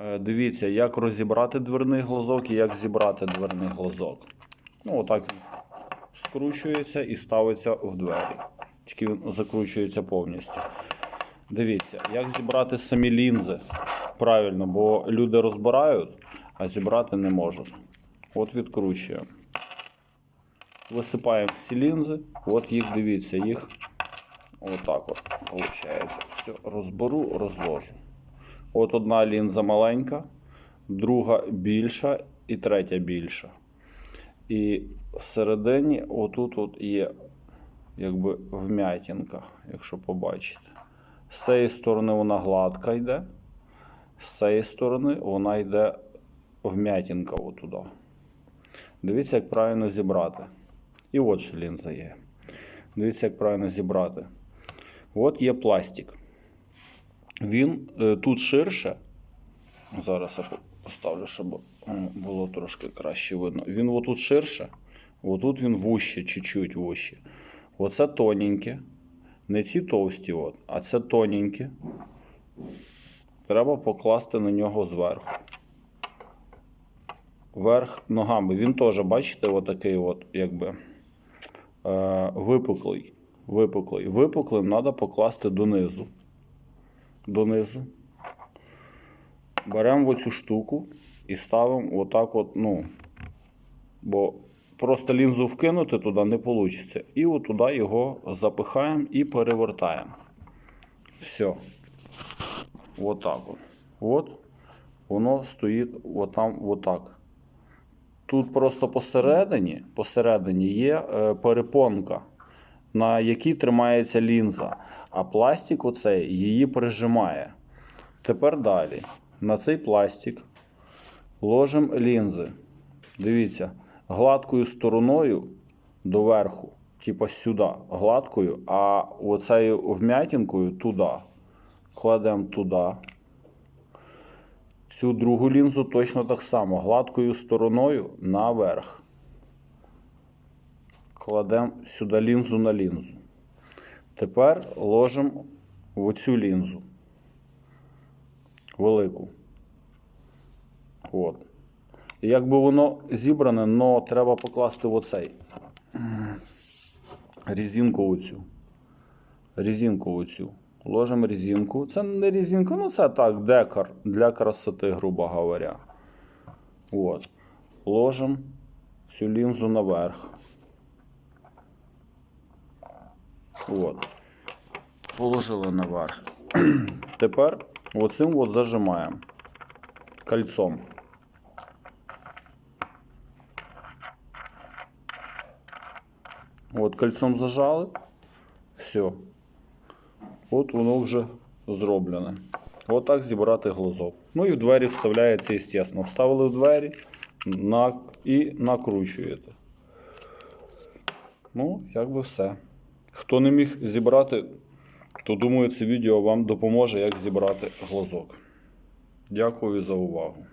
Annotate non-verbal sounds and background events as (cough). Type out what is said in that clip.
Е, Дивіться, як розібрати дверний глазок і як зібрати дверний глазок. Ну, отак він скручується і ставиться в двері. Тільки він закручується повністю. Дивіться, як зібрати самі лінзи. Правильно, бо люди розбирають, а зібрати не можуть. От відкручуємо. Висипаємо всі лінзи. От їх дивіться, їх отак от виходить. Все, розберу, розложу. От одна лінза маленька, друга більша і третя більша. І всередині отут от є якби вмятінка, якщо побачите. З цієї сторони вона гладка йде, з цієї сторони вона йде вмятінка отуда. Дивіться, як правильно зібрати. І от ще лінза є. Дивіться, як правильно зібрати. От є пластик. Він е, тут ширше. Зараз я поставлю, щоб було трошки краще видно. Він отут ширше, отут він вуще, чуть-чуть вуще. Оце тоненьке. Не ці товсті, от, а це тоненьке. Треба покласти на нього зверху. Верх ногами. Він теж, бачите, отакий от, якби е, випуклий. Випуклий. Випуклим треба покласти донизу. Донизу. Беремо оцю штуку і ставимо отак от, ну. Бо просто лінзу вкинути туди не вийде. І отуди його запихаємо і перевертаємо. Все. Отак от. От. Воно стоїть отам, отак. Тут просто посередині, посередині є е, перепонка, на якій тримається лінза, а пластик оцей її прижимає. Тепер далі. На цей пластик ложимо лінзи. Дивіться, гладкою стороною доверху, типа сюди, гладкою, а оцею вмятінкою туди. Кладемо туди. Цю другу лінзу точно так само, гладкою стороною наверх. Кладемо сюди лінзу на лінзу. Тепер ложимо в оцю лінзу. Велику. От. І якби воно зібране, але треба покласти в оцей. Резинку оцю. Резинку оцю. Ложимо резинку. Це не резинка, ну це так, декор для красоти, грубо говоря. От. Ложимо цю лінзу наверх. От. Положили наверх. (clears throat) Тепер оцим от зажимаємо кольцом. От кольцом зажали. Все. От воно вже зроблене. Отак зібрати глазок. Ну і в двері вставляється, звісно. Вставили в двері і накручуєте. Ну, як би все. Хто не міг зібрати, то думаю, це відео вам допоможе, як зібрати глазок. Дякую за увагу.